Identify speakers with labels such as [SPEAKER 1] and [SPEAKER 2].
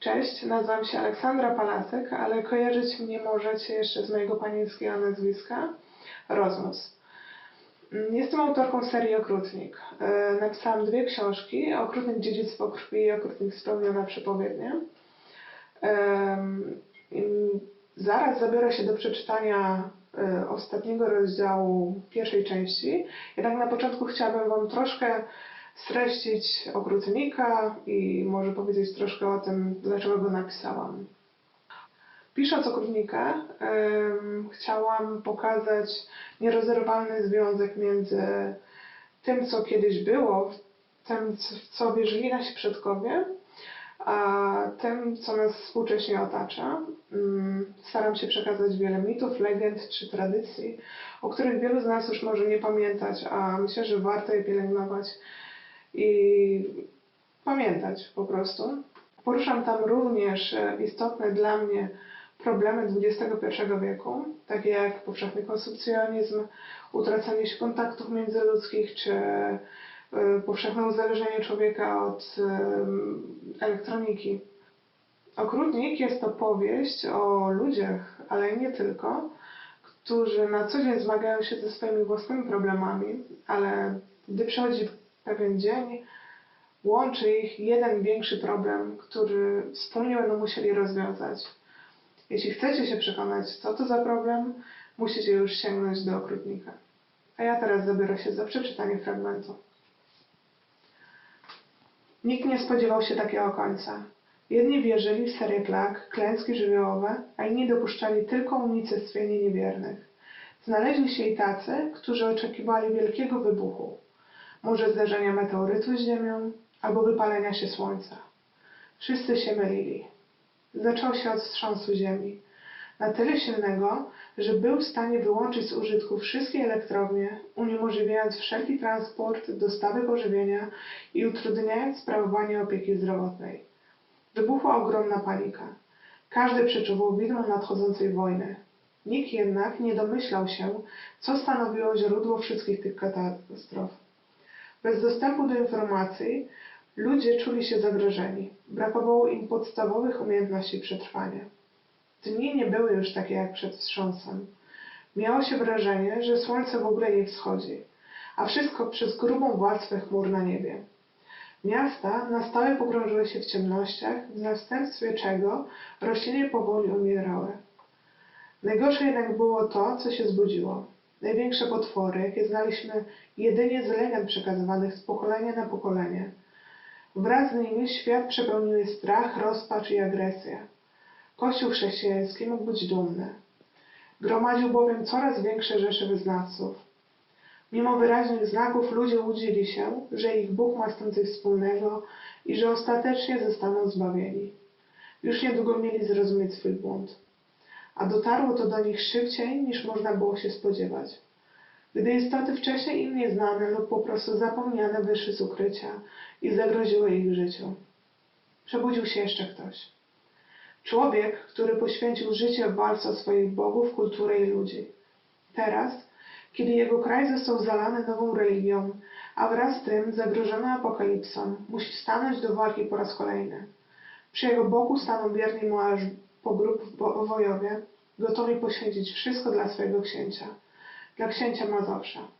[SPEAKER 1] Cześć, nazywam się Aleksandra Palasek, ale kojarzyć mnie możecie jeszcze z mojego panieńskiego nazwiska Rozmus. Jestem autorką serii Okrutnik. E, Napisałam dwie książki, Okrutnik Dziedzictwo Krwi i Okrutnik Spełniona Przepowiednia. I Zaraz zabiorę się do przeczytania e, ostatniego rozdziału pierwszej części. Jednak na początku chciałabym Wam troszkę streścić okrutnika i może powiedzieć troszkę o tym, dlaczego go napisałam. Pisząc okrutnika, em, chciałam pokazać nierozerwalny związek między tym, co kiedyś było, tym, w co wierzyli nasi przodkowie, a tym, co nas współcześnie otacza. Mm, Staram się przekazać wiele mitów, legend czy tradycji, o których wielu z nas już może nie pamiętać, a myślę, że warto je pielęgnować i pamiętać po prostu. Poruszam tam również e, istotne dla mnie problemy XXI wieku, takie jak powszechny konsumpcjonizm, utracanie się kontaktów międzyludzkich czy e, powszechne uzależnienie człowieka od em, elektroniki. Okrutnik jest to powieść o ludziach, ale nie tylko, którzy na co dzień zmagają się ze swoimi własnymi problemami, ale gdy przychodzi pewien dzień, łączy ich jeden większy problem, który wspólnie będą musieli rozwiązać. Jeśli chcecie się przekonać, co to za problem, musicie już sięgnąć do okrutnika. A ja teraz zabiorę się za przeczytanie fragmentu. Nikt nie spodziewał się takiego końca. Jedni wierzyli w serię plag, klęski żywiołowe, a inni dopuszczali tylko unicestwienie niewiernych. Znaleźli się i tacy, którzy oczekiwali wielkiego wybuchu, może zderzenia meteorytu z Ziemią, albo wypalenia się Słońca. Wszyscy się mylili. Zaczął się od wstrząsu Ziemi, na tyle silnego, że był w stanie wyłączyć z użytku wszystkie elektrownie, uniemożliwiając wszelki transport, dostawy pożywienia i utrudniając sprawowanie opieki zdrowotnej. Wybuchła ogromna panika. Każdy przeczuwał widmo nadchodzącej wojny. Nikt jednak nie domyślał się, co stanowiło źródło wszystkich tych katastrof. Bez dostępu do informacji ludzie czuli się zagrożeni. Brakowało im podstawowych umiejętności przetrwania. Dni nie były już takie jak przed wstrząsem. Miało się wrażenie, że słońce w ogóle nie wschodzi, a wszystko przez grubą warstwę chmur na niebie. Miasta na stałe pogrążyły się w ciemnościach, w następstwie czego rośliny powoli umierały. Najgorsze jednak było to, co się zbudziło. Największe potwory, jakie znaliśmy jedynie z legend przekazywanych z pokolenia na pokolenie. Wraz z nimi świat przepełniły strach, rozpacz i agresja. Kościół chrześcijański mógł być dumny. Gromadził bowiem coraz większe rzesze wyznawców. Mimo wyraźnych znaków ludzie łudzili się, że ich Bóg ma z tym coś wspólnego i że ostatecznie zostaną zbawieni. Już niedługo mieli zrozumieć swój błąd. A dotarło to do nich szybciej, niż można było się spodziewać. Gdy istoty wcześniej im nieznane lub po prostu zapomniane wyszły z ukrycia i zagroziły ich życiu. Przebudził się jeszcze ktoś. Człowiek, który poświęcił życie w walce o swoich bogów, kulturę i ludzi. Teraz, kiedy jego kraj został zalany nową religią, a wraz z tym zagrożony apokalipsą, musi stanąć do walki po raz kolejny. Przy jego boku staną wierni mu aż po grób wo- wojowie, gotowi poświęcić wszystko dla swojego księcia, dla księcia Mazowsza.